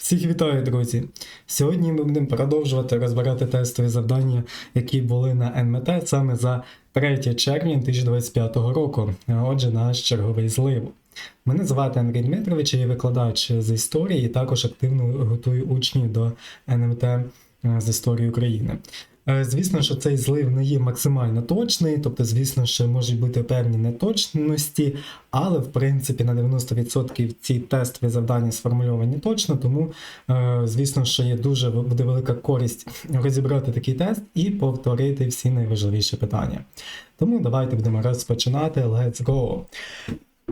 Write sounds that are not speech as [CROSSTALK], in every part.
Всіх вітаю, друзі! Сьогодні ми будемо продовжувати розбирати тестові завдання, які були на НМТ саме за 3 червня 2025 року. Отже, наш черговий злив. Мене звати Андрій Дмитрович, я викладач з історії і також активно готую учнів до НМТ е, з історії України. Е, Звісно, що цей злив не є максимально точний, тобто, звісно, що можуть бути певні неточності, але в принципі на 90% ці тестові завдання сформульовані точно, тому е, звісно, що є дуже буде велика користь розібрати такий тест і повторити всі найважливіші питання. Тому давайте будемо розпочинати. Let's go!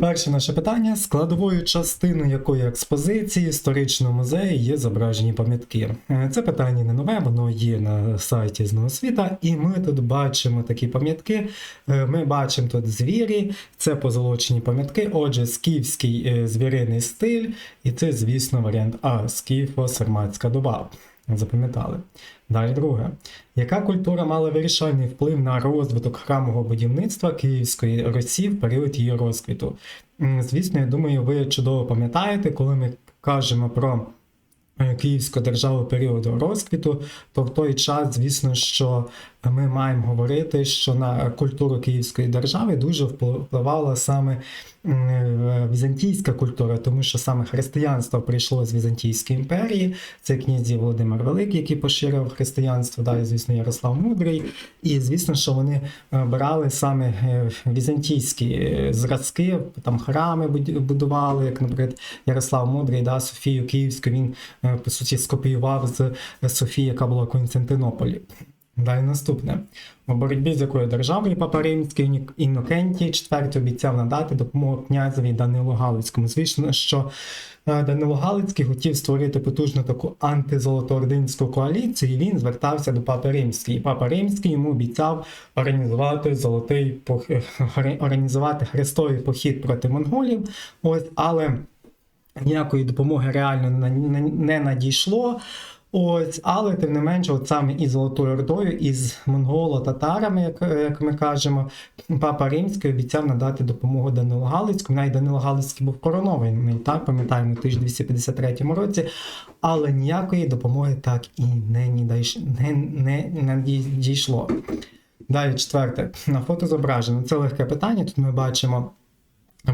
Перше наше питання: складовою частиною якої експозиції історичного музею є зображені пам'ятки. Е, Це питання не нове, воно є на сайті з освіта, і ми тут бачимо такі пам'ятки. Е, Ми бачимо тут звірі, це позолочені пам'ятки. Отже, скіфський е, звіриний стиль, і це, звісно, варіант А скіфо-сарматська доба. Запам'ятали. Далі друге. Яка культура мала вирішальний вплив на розвиток храмового будівництва Київської Росії в період її розквіту? Звісно, я думаю, ви чудово пам'ятаєте, коли ми кажемо про е, Київську державу періоду розквіту, то в той час, звісно, що ми маємо говорити, що на культуру Київської держави дуже впливала саме візантійська культура, тому що саме християнство прийшло з Візантійської імперії. Це князі Володимир Великий, який поширив християнство, далі, звісно, Ярослав Мудрий. І звісно, що вони е, брали саме е, візантійські е, зразки, там храми будували, як, наприклад, Ярослав Мудрий, да, Софію Київську, він по суті скопіював з Софії, яка була в Константинополі. Далі наступне. У боротьбі з якою державою Папа Римський Інокентій IV обіцяв надати допомогу князеві Данилу Галицькому. Звісно, що е, Данило Галицький хотів створити потужну таку антизолотоординську коаліцію, і він звертався до Папи Римського. І Папа Римський йому обіцяв організувати золотий пох- е, організувати хрестовий похід проти монголів. Ось, але ніякої допомоги реально не надійшло. Ось, але тим не менше, от саме із Золотою Ордою, із монголо-татарами, як, як ми кажемо, папа Римський обіцяв надати допомогу Данилу Галицькому. Навіть Данило Галицький був коронований, так пам'ятаємо, у 1253 році, але ніякої допомоги так і не, не, не, не надійшло. Далі, четверте, на фото зображено. Це легке питання. Тут ми бачимо.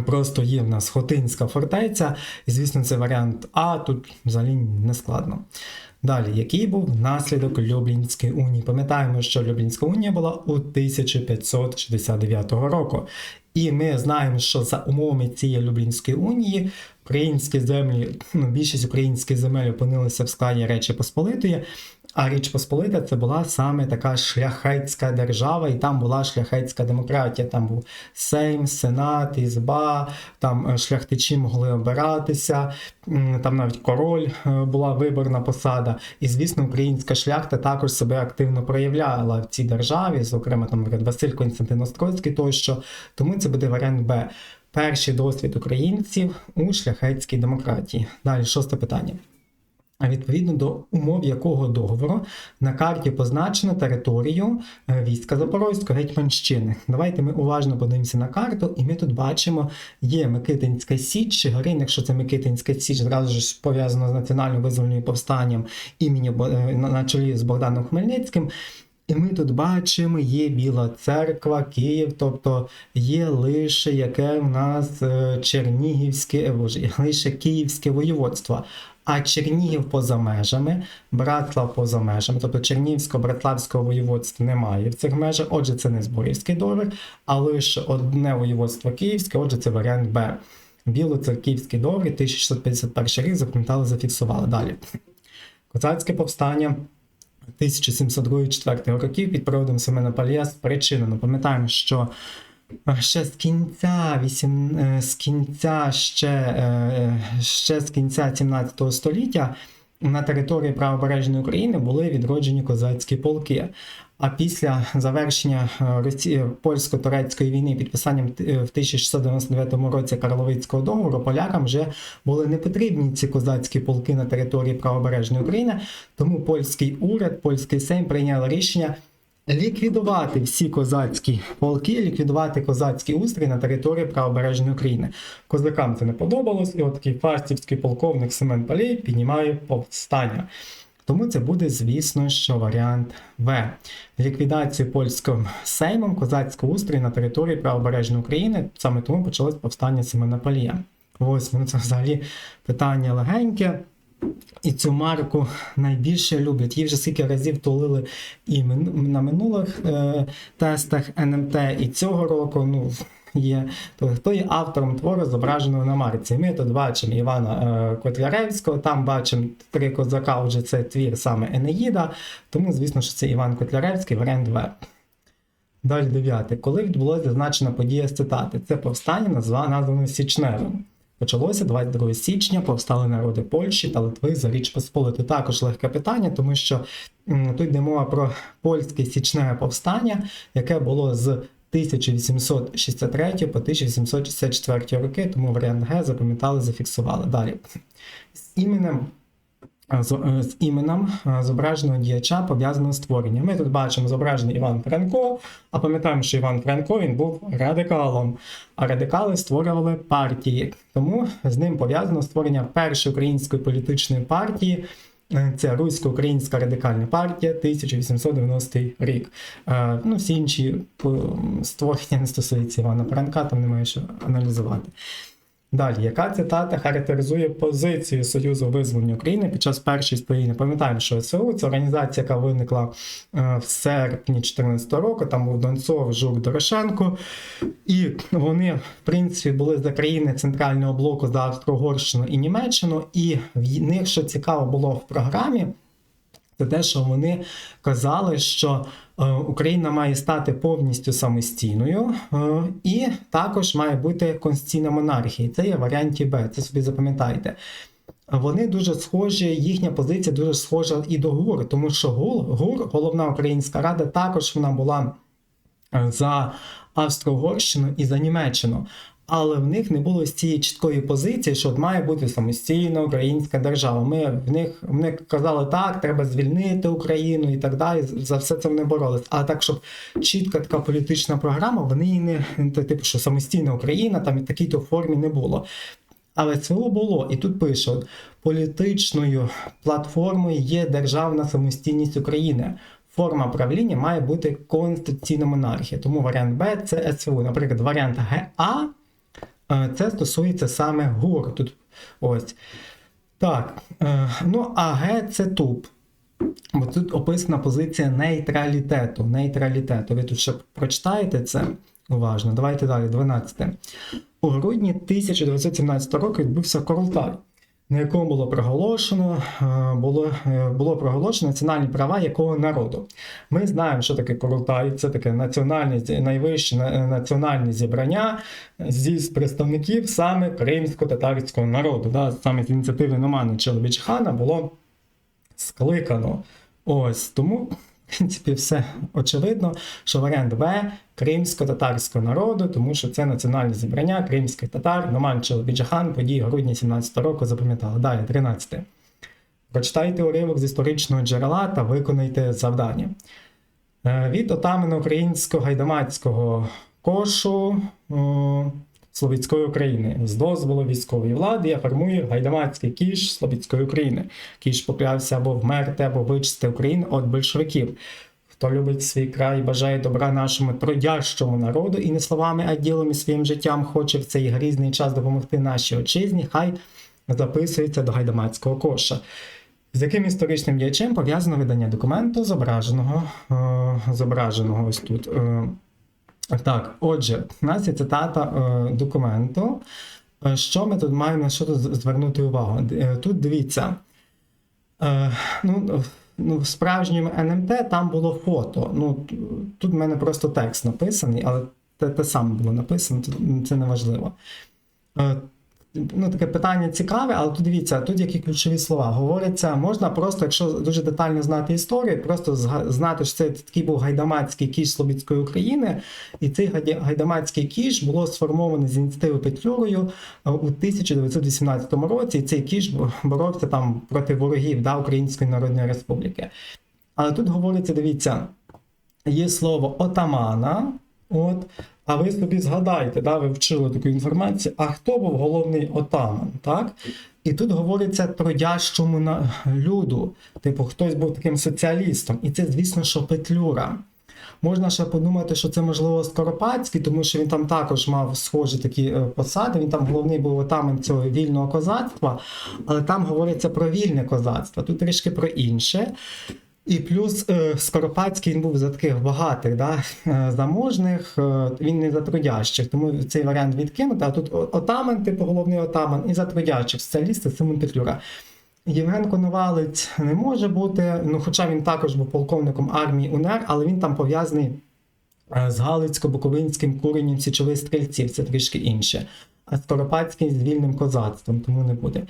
Просто є в нас Хотинська фортеця, і звісно, це варіант А, тут взагалі не складно. Далі, який був наслідок Люблінської унії? Пам'ятаємо, що Люблінська унія була у 1569 року. І ми знаємо, що за умовами цієї Люблінської унії українські землі, ну, більшість українських земель опинилися в складі Речі Посполитої. А Річ Посполита це була саме така шляхетська держава, і там була шляхетська демократія. Там був Сейм, Сенат, Ізба, там е, шляхтичі могли обиратися, там навіть король е, була виборна посада. І, звісно, українська шляхта також себе активно проявляла в цій державі, зокрема, там Василь Константин Острозький тощо. Тому це буде варіант Б. Перший досвід українців у шляхетській демократії. Далі, шосте питання. А відповідно до умов якого договору на карті позначено територію е, війська Запорозької Гетьманщини. Давайте ми уважно подивимося на карту, і ми тут бачимо, є Микитинська Січ, Чигирин, якщо це Микитинська Січ, зразу ж пов'язано з національно визвольним повстанням імені е, на чолі з Богданом Хмельницьким. І ми тут бачимо, є Біла церква, Київ, тобто є лише яке в нас е, Чернігівське, лише Київське воєводство. А Чернігів поза межами, Братслав поза межами, тобто Чернігівсько-Братславського воєводства немає в цих межах, отже, це не зборівський договір, а лише одне воєводство Київське, отже, це варіант Б. Білоцерківський договір, 1651 рік запам'ятали, зафіксували далі. Козацьке повстання 1702-4 років під проводом Семена Палія спричинено. Пам'ятаємо, що ще з кінця вісім, з кінця ще, ще з кінця 17 століття на території правобережної України були відроджені козацькі полки. А після завершення польсько-турецької війни підписанням е, в 1699 році Карловицького договору полякам вже були не потрібні ці козацькі полки на території правобережної України. Тому польський уряд, польський сейм прийняли рішення ліквідувати всі козацькі полки, ліквідувати козацький устрій на території правобережної України. Козакам це не подобалось, і от такий фастівський полковник Семен Палій піднімає повстання. Тому це буде, звісно, що варіант В. Ліквідацію польським сеймом козацького устрою на території правобережної України. Саме тому почалось повстання Семена Палія. Ось ну це взагалі питання легеньке. І цю марку найбільше люблять. Її вже скільки разів тулили і на минулих е, тестах НМТ, і цього року. Ну, є. То хто є автором твору, зображеного на марці? Ми тут бачимо Івана е, Котляревського, там бачимо три козака, вже це твір саме Енеїда. Тому, звісно, що це Іван Котляревський, варіант В. Далі дев'яте. Коли відбулося зазначена подія з цитати? Це повстання назва названо Січневим. Почалося 22 січня, повстали народи Польщі та Литви за Річ Посполити. Також легке питання, тому що тут йде мова про польське січневе повстання, яке було з 1863 по 1864 роки, тому варіант Г запам'ятали, зафіксували. Далі. З іменем з, е, з іменем е, зображеного діяча пов'язаного з творенням. Ми тут бачимо зображений Іван Франко, а пам'ятаємо, що Іван Франко він був радикалом, а радикали створювали партії. Тому з ним пов'язано створення першої української політичної партії. Це Русько-Українська радикальна партія 1890 рік. Е, Ну, всі інші створення не стосуються Івана Франка, там немає що аналізувати. Далі, яка цитата характеризує позицію Союзу визволення України під час першої сторін? Пам'ятаємо, що СОУ це організація, яка виникла е, в серпні 2014 року. Там був Донцов, Жук, Дорошенко. І вони, в принципі, були за країни центрального блоку за Австро-Угорщину і Німеччину. І в них, що цікаво було в програмі, це те, що вони казали, що Україна має стати повністю самостійною, е, і також має бути конституційна монархія. Це є варіанті Б. Це собі запам'ятайте. Вони дуже схожі, їхня позиція дуже схожа і до ГУР, тому що ГУР, ГУР головна українська рада, також вона була е, за Австро-Угорщину і за Німеччину. Але в них не було з цієї чіткої позиції, що має бути самостійна українська держава. Ми в них вони казали, так, треба звільнити Україну і так далі. За все це вони боролись. А так, щоб чітка така політична програма, вони її не типу, що самостійна Україна там і такій то формі не було. Але цього було, і тут пише: політичною платформою є державна самостійність України. Форма правління має бути конституційна монархія. Тому варіант Б це СВУ. Наприклад, варіант ГА це стосується саме ГУР. Тут ось. Так. е, Ну, а Г це ТУП. Бо тут описана позиція нейтралітету. Нейтралітету. Ви тут ще прочитаєте це уважно. Давайте далі, 12. У грудні 1917 року відбувся Королтай, на якому було проголошено, е, було, е, було проголошено національні права якого народу. Ми знаємо, що таке Королтай. Це таке національне, зі- найвище на- національне зібрання зі представників саме кримсько-татарського народу. Да? Саме з ініціативи Номана Челебіджхана було скликано. Ось тому, в принципі, все очевидно, що варіант В кримсько-татарського народу, тому що це національне зібрання кримських татар, Номан Челебіджахан, події грудня 17 року запам'ятали. Далі, 13. Прочитайте уривок з історичного джерела та виконайте завдання. Е, Від отамена українського гайдамацького кошу Слов'янської України з дозволу військової влади я формую гайдамацький кіш Слов'янської України. Кіш поклявся або вмерти, або вичисти Україну від большевиків. Хто любить свій край, бажає добра нашому трудящому народу і не словами, а ділом і своїм життям хоче в цей грізний час допомогти нашій отчизні, хай записується до гайдамацького коша. З яким історичним діячем пов'язано видання документу, зображеного, е, зображеного ось тут. Е, так, отже, у нас є цитата е, документу. Е, Що ми тут маємо на що звернути увагу? Е, Тут дивіться. Е, ну, ну, в справжньому НМТ там було фото. Ну, тут в мене просто текст написаний, але те, те саме було написано, це не важливо. Ну, таке питання цікаве, але тут дивіться, тут які ключові слова. Говориться, можна просто, якщо дуже детально знати історію, просто знати, що це такий був гайдамацький кіш Слобідської України, і цей гайдамацький кіш було сформовано з ініціативи Петлюрою е, у 1918 році. І цей кіш боровся там проти ворогів да, Української Народної Республіки. Але тут говориться, дивіться. є слово отамана. От, а ви собі згадайте, да, ви вчили таку інформацію, а хто був головний отаман? так? І тут говориться трудящому на люду. Типу, хтось був таким соціалістом. І це, звісно, що Петлюра. Можна ще подумати, що це можливо Скоропадський, тому що він там також мав схожі такі е, посади. Він там головний був отаман цього вільного козацтва, але там говориться про вільне козацтво, тут трішки про інше. І плюс е, Скоропадський він був за таких багатих, да, е, заможних, е, він не за трудящих, тому цей варіант відкинути. А тут отаман, типу головний отаман, і за трудящих соціалісти Симон Петлюра. Євген Коновалець не може бути, ну хоча він також був полковником армії УНР, але він там пов'язаний з Галицько-Буковинським куренням січових стрільців, це трішки інше. А з вільним козацтвом, тому не буде.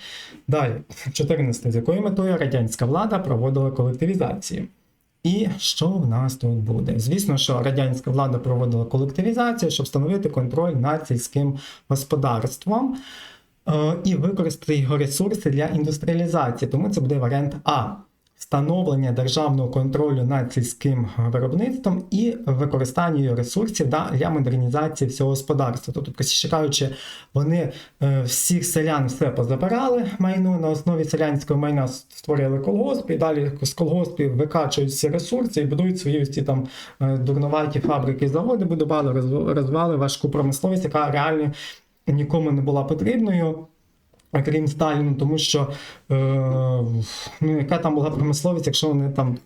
Далі, 14. З якою метою радянська влада проводила колективізацію? І що в нас тут буде? Звісно, що радянська влада проводила колективізацію, щоб встановити контроль над сільським господарством е, і використати його ресурси для індустріалізації. Тому це буде варіант А. Встановлення державного контролю над сільським виробництвом і використання ресурсів да, для модернізації всього господарства. Тобто, простіше кажучи, вони е, всіх селян все позабирали майно на основі селянського майна створили колгосп, і далі з колгоспів викачують всі ресурси і будують свої ось ці там е, дурноваті фабрики, заводи, будували, розв- розвивали важку промисловість, яка реально нікому не була потрібною. Окрім Сталіну, тому що е, ну, яка там була промисловість, якщо вони там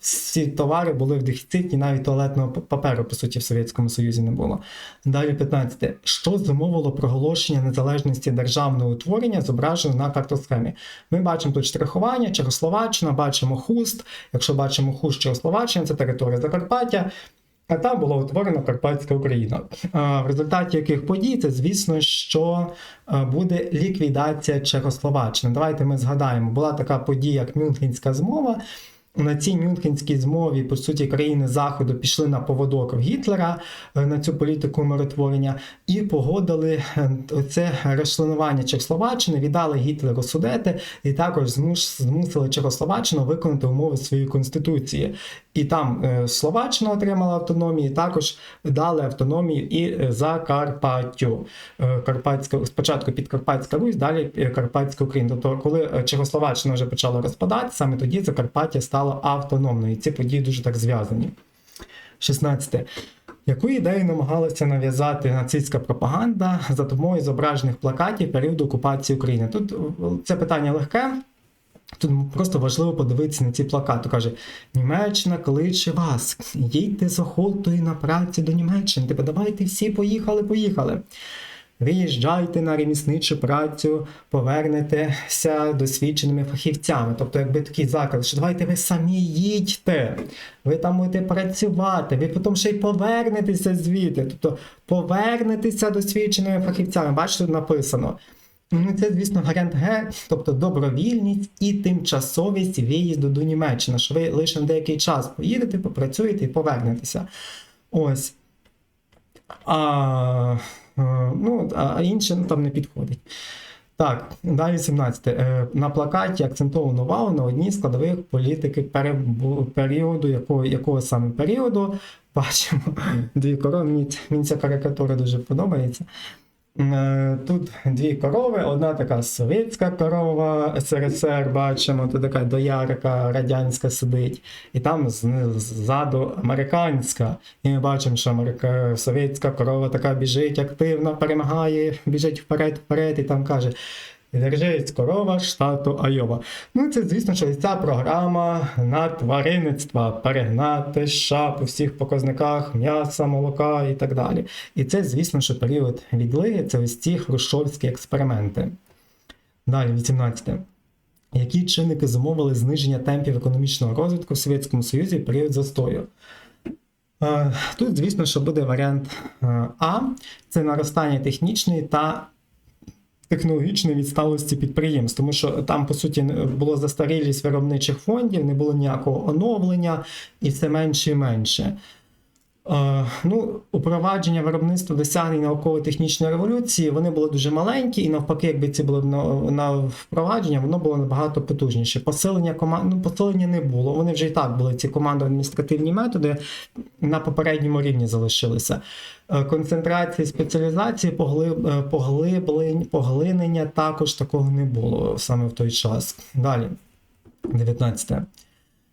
всі товари були в дефіциті, навіть туалетного паперу, по суті, в Совєтському Союзі не було. Далі 15. Що зумовило проголошення незалежності державного утворення, зображено на картосхемі? Ми бачимо тут штрихування, Чехословаччина, бачимо хуст. Якщо бачимо хуст Чехословаччина, це територія Закарпаття. А там була утворена Карпатська Україна. В результаті яких подій це, звісно, що буде ліквідація Чехословаччини. Давайте ми згадаємо, була така подія, як Мюнхенська змова. На цій Мюнхенській змові, по суті, країни Заходу пішли на поводок Гітлера е, на цю політику миротворення і погодили е, це розчленування Чехословаччини, віддали Гітлеру судети і також змусили Чехословаччину виконати умови своєї конституції. І там е, Словаччина отримала автономію, і також дали автономію і Закарпаттю. Карпатська, спочатку Підкарпатська Русь, далі Карпатська Україна. Тобто, коли Чехословаччина вже почала розпадати, саме тоді Закарпаття стало автономною. І ці події дуже так зв'язані. 16. Яку ідею намагалася нав'язати нацистська пропаганда за допомогою зображених плакатів періоду окупації України? Тут е, це питання легке. Тут просто важливо подивитися на ці плакати. Каже: Німеччина кличе вас, їдьте з охотою на працю до Німеччини. Типу, давайте всі поїхали, поїхали. Виїжджайте на ремісничу працю, повернетеся досвідченими фахівцями. Тобто, якби такий заклад, що давайте ви самі їдьте, ви там будете працювати, ви потім ще й повернетеся звідти. Тобто повернетеся досвідченими фахівцями. Бачите, тут написано. Ну, це, звісно, варіант Г, тобто добровільність і тимчасовість виїзду до Німеччини, що ви лише на деякий час поїдете, попрацюєте і повернетеся. Ось. А, ну, а інше ну, там не підходить. Так, далі 17. Е, На плакаті акцентовано увагу на одній складових політики періоду, якого, якого саме періоду. Бачимо [LAUGHS] дві корони. Мені ця карикатура дуже подобається. Е, Тут дві корови, одна така совєтська корова СРСР, бачимо, тут така доярка радянська сидить, і там ззаду американська. І ми бачимо, що америка... совєтська корова така біжить активно, перемагає, біжить вперед-вперед, і там каже. Держись корова штату Айова. Ну, це, звісно, що ця програма на тваринництва перегнати США по всіх показниках м'яса, молока і так далі. І це, звісно, що період відлиги це ось ці хрущовські експерименти. Далі, 18. Які чинники зумовили зниження темпів економічного розвитку в Совєтському Союзі в період застою? Е, Тут, звісно, що буде варіант е, А це наростання технічної та технологічної відсталості підприємств, тому що там, по суті, було застарілість виробничих фондів, не було ніякого оновлення і все менше і менше. Е, ну, упровадження виробництва досягнень науково-технічної революції вони були дуже маленькі, і навпаки, якби ці були на, впровадження, воно було набагато потужніше. Посилення команд ну, посилення не було. Вони вже і так були ці командно-адміністративні методи на попередньому рівні залишилися. Е, Концентрації, спеціалізації, поглиб, е, поглиблень, поглинення також такого не було саме в той час. Далі, 19.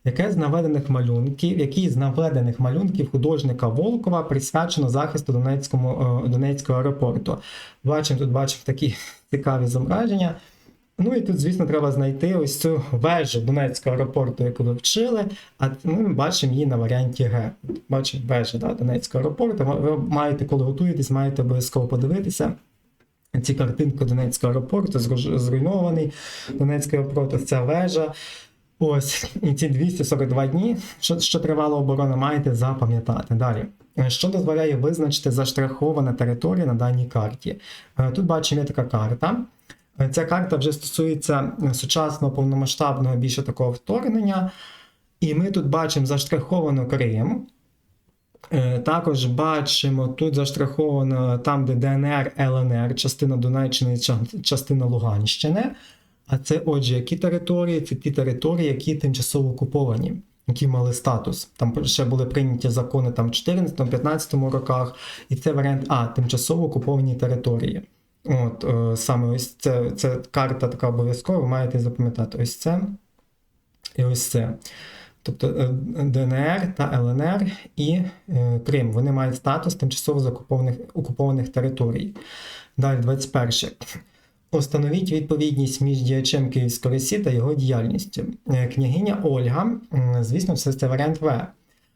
Яке з наведених малюнків, який з наведених малюнків художника Волкова присвячено захисту Донецькому, е, Донецького аеропорту? Бачимо, тут бачимо такі [LAUGHS] цікаві зображення. Ну і тут, звісно, треба знайти ось цю вежу Донецького аеропорту, яку ви вчили, а ми бачимо її на варіанті Г. Бачимо вежу да, Донецького аеропорту. Ви- маєте, коли готуєтесь, маєте обов'язково подивитися. Ці картинки Донецького аеропорту, зруйнований Донецький аеропорт, ця вежа. Ось і ці 242 дні, що, що тривала оборона, маєте запам'ятати. Далі. Е, Що дозволяє визначити заштрахована територія на даній карті? Е, Тут бачимо є така карта. Е, Ця карта вже стосується сучасного повномасштабного більше такого вторгнення. І ми тут бачимо заштраховано Крим. Також бачимо тут заштраховано там, де ДНР, ЛНР, частина Донеччини, частина Луганщини. А це, отже, які території? Це ті території, які тимчасово окуповані, які мали статус. Там ще були прийняті закони там в 14-15 роках, і це варіант А тимчасово окуповані території. От е, саме ось це, це карта така обов'язкова, ви маєте запам'ятати ось це і ось це. Тобто е, ДНР та ЛНР і е, Крим. Вони мають статус тимчасово окупованих територій. Далі, 21. Установіть відповідність між діячем Київської Русі та його діяльністю. Е, Княгиня Ольга, звісно, все це варіант В.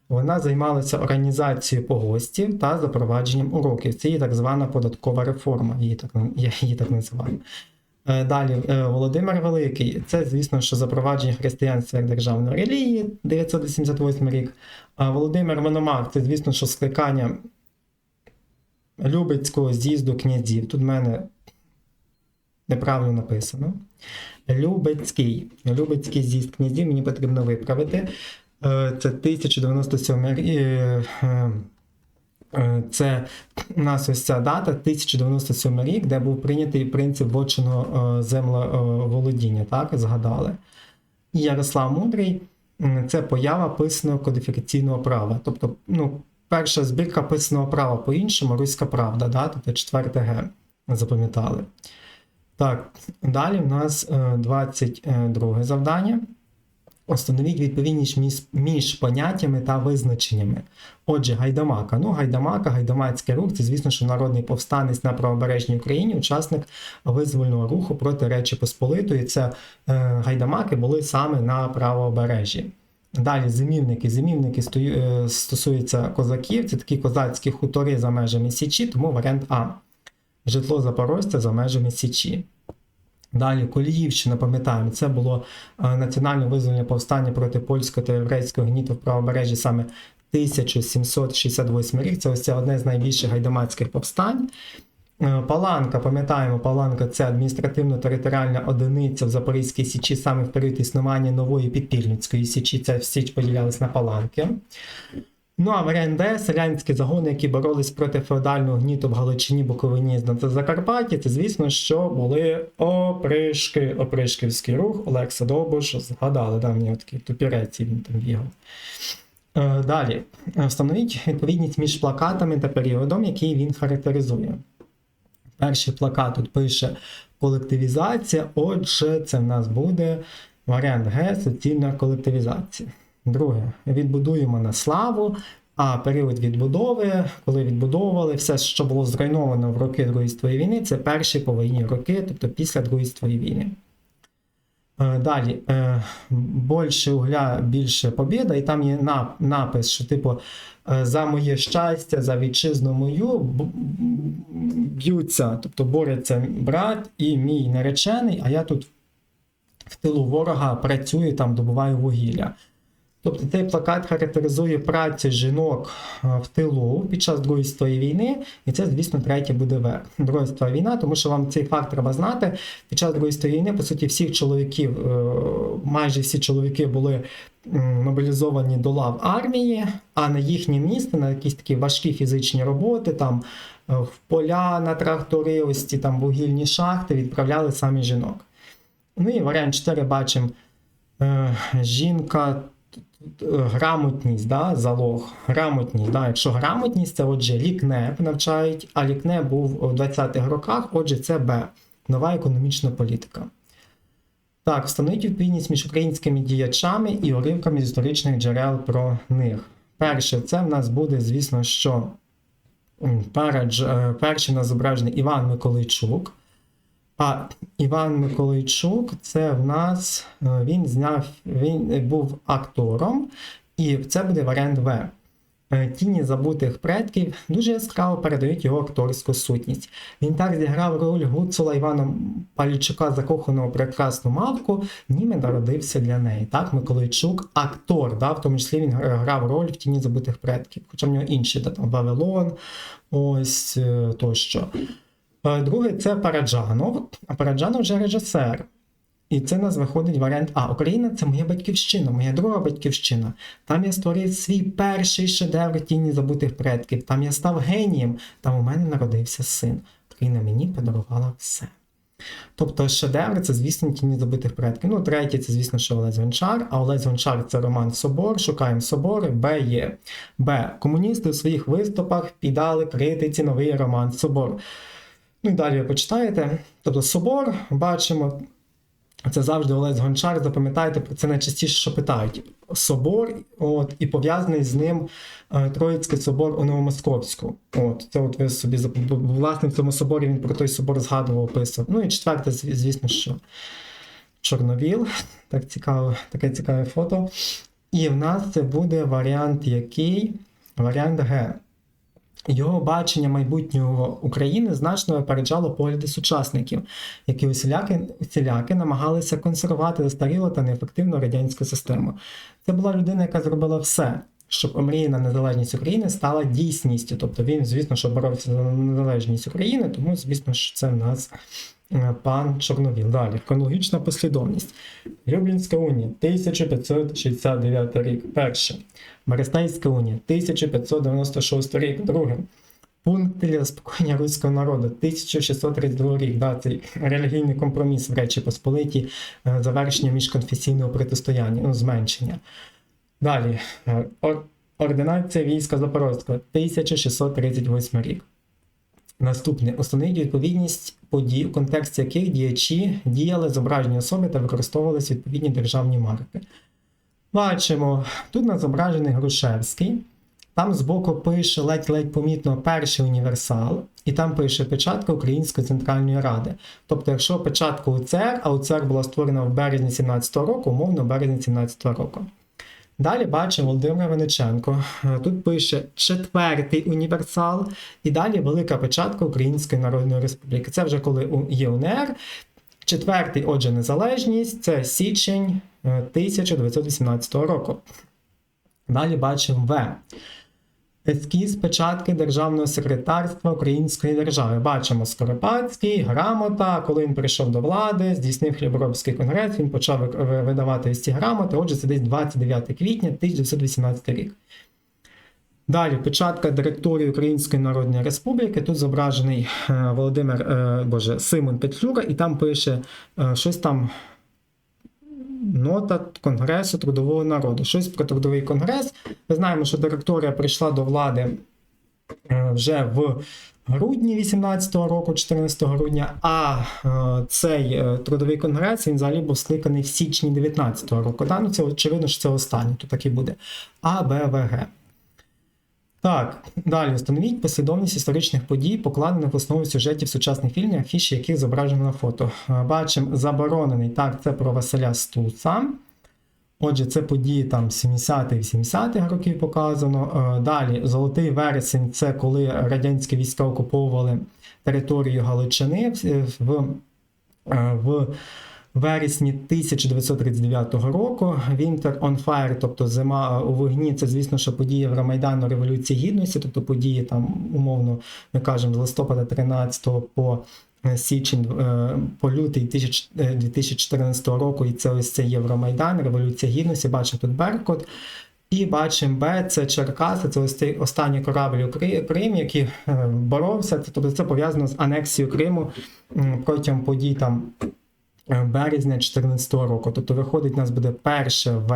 Вона займалася організацією погостів та запровадженням уроків. Це її так звана податкова реформа, її так, я її так називаю. Е, Далі е, Володимир Великий. Це, звісно, що запровадження християнства як державної релігії 988 рік. А Володимир Мономах це, звісно, що скликання Любецького з'їзду князів. Тут в мене неправильно написано. Любецький. Любецький з'їзд князів мені потрібно виправити. Е, Це 1097 рік. е, е, е, Це у нас ось ця дата 1097 рік, де був прийнятий принцип вочиного землеволодіння, так, згадали. І Ярослав Мудрий це поява писаного кодифікаційного права. Тобто, ну, перша збірка писаного права по-іншому, руська правда, да? тобто 4 Г. Запам'ятали. Так, далі в нас е, 22 завдання. Установіть відповідність між, між поняттями та визначеннями. Отже, гайдамака. Ну, гайдамака, гайдамацький рух це, звісно, що народний повстанець на правобережній Україні, учасник визвольного руху проти Речі Посполитої. Це е, гайдамаки були саме на правобережжі. Далі зимівники. Зимівники е, стосуються козаків, це такі козацькі хутори за межами Січі, тому варіант А. Житло Запорожця за межами Січі. Далі Коліївщина, пам'ятаємо, це було е, національне визвольне повстання проти польського та єврейського гніту в правобережжі саме 1768 рік. Це ось це одне з найбільших гайдамацьких повстань. Е, Паланка, пам'ятаємо, Паланка це адміністративно-територіальна одиниця в Запорізькій Січі саме в період існування нової підпільницької Січі. Це Січ поділялась на Паланки. Ну а варіант Д селянські загони, які боролись проти феодального гніту в Галичині, Буковині та Закарпатті, це, звісно, що були опришки, опришківський рух. Олекса Довбуш згадали, да, мені такий тупірець, і він там бігав. Е, Далі, Е, встановіть відповідність між плакатами та періодом, який він характеризує. Перший плакат тут пише колективізація. Отже, це в нас буде варіант Г суцільна колективізація. Друге, відбудуємо на славу. А період відбудови, коли відбудовували все, що було зруйновано в роки Другої світової війни, це перші повоєнні роки, тобто після Другої світової війни. Е, Далі, е, більше угля, більше побіда, і там є напис, що типу е, за моє щастя, за вітчизну мою б'ються, тобто борються брат і мій наречений, а я тут в тилу ворога працюю, там добуваю вугілля. Тобто цей плакат характеризує працю жінок е, в тилу під час Другої світової війни, і це, звісно, третє буде В. Друга світова війна, тому що вам цей факт треба знати. Під час Другої світової війни, по суті, всіх чоловіків, е, майже всі чоловіки були мобілізовані до лав армії, а на їхнє місце, на якісь такі важкі фізичні роботи, там е, в поля на трактори, ось ці там вугільні шахти відправляли самі жінок. Ну і варіант 4 бачимо. Жінка грамотність, да, залог, грамотність. Да, якщо грамотність, це отже лікнеп навчають, а лікнеп був у 20-х роках, отже, це Б. Нова економічна політика. Так, встановіть відповідність між українськими діячами і уривками з історичних джерел про них. Перше, це в нас буде, звісно, що перед, перший на зображений Іван Миколайчук. А Іван Миколайчук, це в нас е, він зняв, він був актором, і це буде варіант В. Е, Тіні забутих предків дуже яскраво передають його акторську сутність. Він так зіграв роль Гуцула Івана Палічука, закоханого прекрасну мавку, ніби народився для неї. Так, Миколайчук актор, да, в тому числі він грав роль в тіні забутих предків, хоча в нього інші, да, там Вавилон, ось е, тощо. Е, Друге це Параджанов, а Параджанов вже режисер. І це нас виходить варіант А. Україна це моя батьківщина, моя друга батьківщина. Там я створив свій перший шедевр тіні забутих предків. Там я став генієм. Там у мене народився син. Україна мені подарувала все. Тобто шедевр це, звісно, тіні забутих предків. Ну, третє, це, звісно, що Олесь Гончар, а Олесь Гончар це роман Собор. Шукаємо собори. Б є. Б. Комуністи у своїх виступах піддали критиці новий роман Собор. Ну і далі ви почитаєте. Тобто собор бачимо. Це завжди Олесь Гончар. Запам'ятайте, це найчастіше, що питають. Собор, от, і пов'язаний з ним е, Троїцький собор у Новомосковську. От, це от ви собі власне в цьому соборі він про той собор згадував, описував. Ну і четверте, звісно, що Чорновіл. Так цікаво, таке цікаве фото. І в нас це буде варіант який? Варіант Г. Його бачення майбутнього України значно випереджало погляди сучасників, які усіляки, усіляки намагалися консервувати застарілу та неефективну радянську систему. Це була людина, яка зробила все, щоб омріяна незалежність України стала дійсністю. Тобто він, звісно, що боровся за незалежність України, тому, звісно, що це в нас е, пан Чорновіл. Далі, хронологічна послідовність. Люблінська унія, 1569 рік. Перше. Берестейська унія, 1596 рік. Друге. Пункт для заспокоєння руського народу, 1632 рік. Да, цей релігійний компроміс в Речі Посполиті, е, завершення міжконфесійного протистояння, ну, зменшення. Далі. е, Ординація війська Запорозького, 1638 рік. Наступне установіть відповідність подій, у контексті яких діячі діяли зображені особи та використовувалися відповідні державні марки. Бачимо, тут на зображений Грушевський. Там збоку пише ледь-ледь помітно перший універсал, і там пише печатка Української центральної ради. Тобто, якщо печатка УЦР, а УЦР була створена в березні 17-го року, умовно в березні 17-го року. Далі бачимо Володимир Вениченко. Е, Тут пише четвертий універсал, і далі велика печатка Української Народної Республіки. Це вже коли є УНР. Четвертий, отже, незалежність це січень е, 1918 року. Далі бачимо В. Ескіз печатки Державного секретарства Української держави. Бачимо Скоропадський, грамота. Коли він прийшов до влади, здійснив Хліборобський конгрес, він почав ви- ви- видавати ці грамоти. Отже, це десь 29 квітня 1918 рік. Далі печатка директорії Української Народної Республіки. Тут зображений е, Володимир е, Боже, Симон Петлюра, і там пише е, щось там. Нота Конгресу трудового народу. Щось про трудовий конгрес. Ми знаємо, що директорія прийшла до влади е, вже в грудні 18-го року, 14 грудня, а е, цей е, трудовий конгрес він взагалі був скликаний в січні 19-го року. Да? Ну, це очевидно, що це останнє, то так і буде. А, Б, В, Г. Так, далі встановіть послідовність історичних подій, покладених в основу сюжетів сучасних фільмів, афіші яких зображено на фото. Е, Бачимо заборонений. Так, це про Василя Стуса. Отже, це події там 70-80-х років показано. Е, Далі, Золотий вересень це коли радянські війська окуповували територію Галичини в, в, е, в вересні 1939 року. Winter on Fire, тобто зима у вогні, це звісно, що події Євромайдану Революції Гідності, тобто події там умовно, ми кажемо, з листопада 13 по е, січень е, по лютий 1000 е, 2014 року, і це ось це Євромайдан, Революція Гідності. Бачимо тут Беркут. І бачимо Б, це Черкаси, це ось цей останній корабль Крим, який е, боровся. Тобто це пов'язано з анексією Криму протягом подій там е, березня 2014 року. Тобто виходить, у нас буде перше В,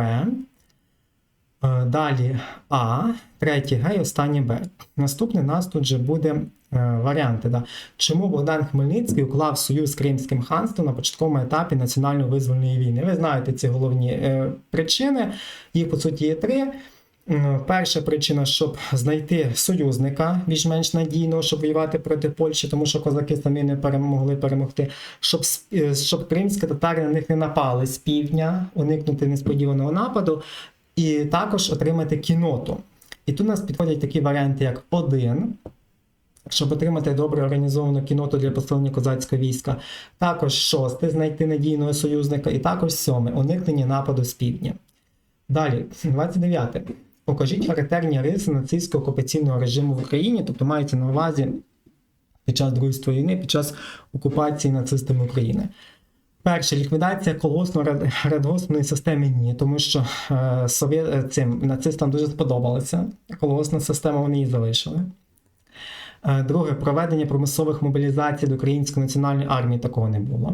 е, далі А, третє Г і останнє Б. Наступний у нас тут же буде е, варіанти. Да. Чому Богдан Хмельницький уклав союз з Кримським ханством на початковому етапі національно-визвольної війни? Ви знаєте ці головні е, причини. Їх по суті є три. Перша причина, щоб знайти союзника більш-менш надійного, щоб воювати проти Польщі, тому що козаки самі не перемогли перемогти, щоб, е, щоб кримські татари на них не напали з півдня, уникнути несподіваного нападу, і також отримати кіноту. І тут у нас підходять такі варіанти, як один, щоб отримати добре організовану кіноту для посилення козацького війська. Також шостий знайти надійного союзника, і також сьомий уникнення нападу з півдня. Далі, [CLEARS THROAT] 29. Покажіть характерні риси нацистського окупаційного режиму в Україні, тобто мається на увазі під час Другої світової війни, під час окупації нацистами України. Перше, ліквідація колгоспно-радгоспної системи ні, тому що е, совє... е, цим нацистам дуже сподобалася колгоспна система, вони її залишили. Е, Друге, проведення промислових мобілізацій до Української національної армії такого не було.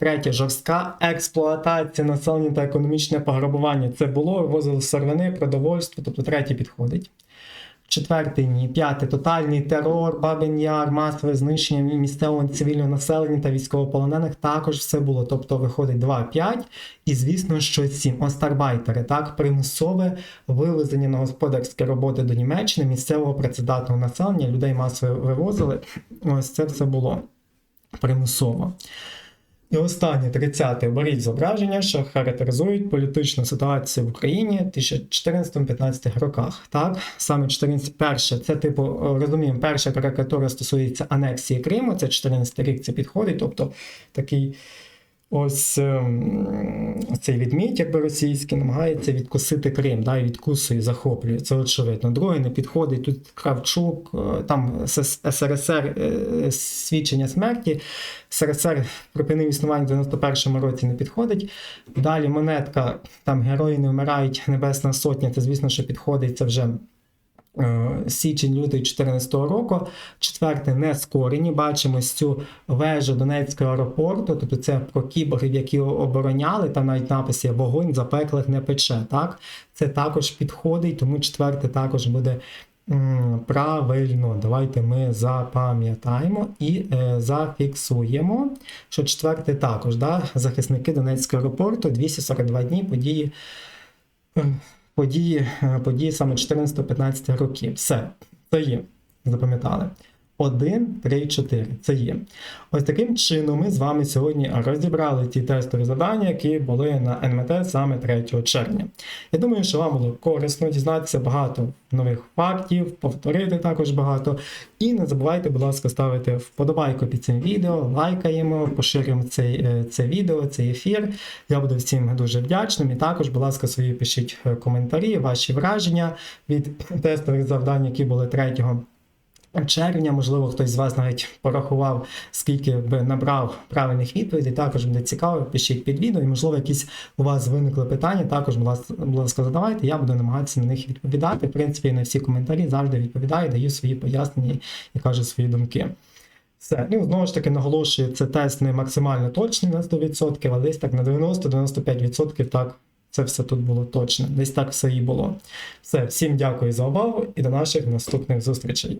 Третє, жорстка експлуатація населення та економічне пограбування. Це було, вивозили сировини, продовольство, тобто третє підходить. Четвертий ні. П'яте тотальний терор, бабин яр, масове знищення місцевого цивільного населення та військовополонених також все було. Тобто виходить 2, 5 і, звісно, що 7. Остарбайтери, так, примусове вивезення на господарські роботи до Німеччини місцевого працедатного населення, людей масово вивозили. Ось це все було примусово. І останнє 30-те беріть зображення, що характеризують політичну ситуацію в Україні в 2014-15 роках. Так, саме 14 перше, це типу розуміємо, перша карикатура стосується анексії Криму, це 14 рік це підходить, тобто такий. Ось ем, цей відмідь, якби російський, намагається відкусити Крим, да, і відкусує, захоплює. Це очевидно. Другий не підходить. Тут Кравчук, е, там СРСР е, свідчення смерті. СРСР припинив існування в 91-му році не підходить. Далі монетка, там герої не вмирають, Небесна Сотня, це звісно, що підходить. Це вже січень лютий 2014 року. Четверте нескорені. Бачимо цю вежу Донецького аеропорту. Тобто це про кіборгів, які обороняли. Там навіть напис вогонь запеклих не пече. Так? Це також підходить, тому четверте також буде. Правильно, давайте ми запам'ятаємо і е, зафіксуємо, що четверте також, да, захисники Донецького аеропорту 242 дні події е, події, е, події саме 14-15 років. Все, це є. Запам'ятали. 1, 3, 4. Це є. Ось таким чином ми з вами сьогодні розібрали ті тестові завдання, які були на НМТ саме 3 червня. Я думаю, що вам було корисно дізнатися багато нових фактів, повторити також багато. І не забувайте, будь ласка, ставити вподобайку під цим відео, лайкаємо, поширюємо цей, е, це відео, цей ефір. Я буду всім дуже вдячним. І також, будь ласка, свої пишіть е, коментарі, ваші враження від тестових завдань, які були 3 червня. Можливо, хтось з вас навіть порахував, скільки би набрав правильних відповідей. Також буде цікаво, пишіть під відео. І, можливо, якісь у вас виникли питання. Також, будь ласка, задавайте. Я буду намагатися на них відповідати. В принципі, на всі коментарі завжди відповідаю, даю свої пояснення і кажу свої думки. Все. Ну, знову ж таки, наголошую, це тест не максимально точний на 100%, але десь так на 90-95% так. Це все тут було точно. Десь так все і було. Все, всім дякую за увагу і до наших наступних зустрічей.